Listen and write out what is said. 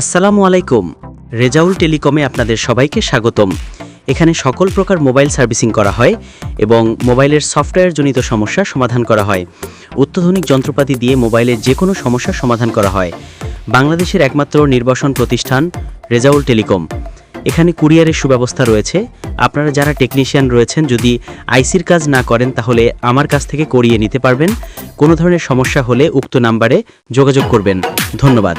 আসসালামু আলাইকুম। রেজাউল টেলিকমে আপনাদের সবাইকে স্বাগতম। এখানে সকল প্রকার মোবাইল সার্ভিসিং করা হয় এবং মোবাইলের সফটওয়্যারজনিত সমস্যার সমাধান করা হয়। অত্যাধুনিক যন্ত্রপাতি দিয়ে মোবাইলের যে কোনো সমস্যার সমাধান করা হয়। বাংলাদেশের একমাত্র নির্বাসন প্রতিষ্ঠান রেজাউল টেলিকম। এখানে কুরিয়ারের সুব্যবস্থা রয়েছে। আপনারা যারা টেকনিশিয়ান রয়েছেন, যদি আইসির কাজ না করেন, তাহলে আমার কাছ থেকে করিয়ে নিতে পারবেন। কোনো ধরনের সমস্যা হলে উক্ত নাম্বারে যোগাযোগ করবেন। ধন্যবাদ।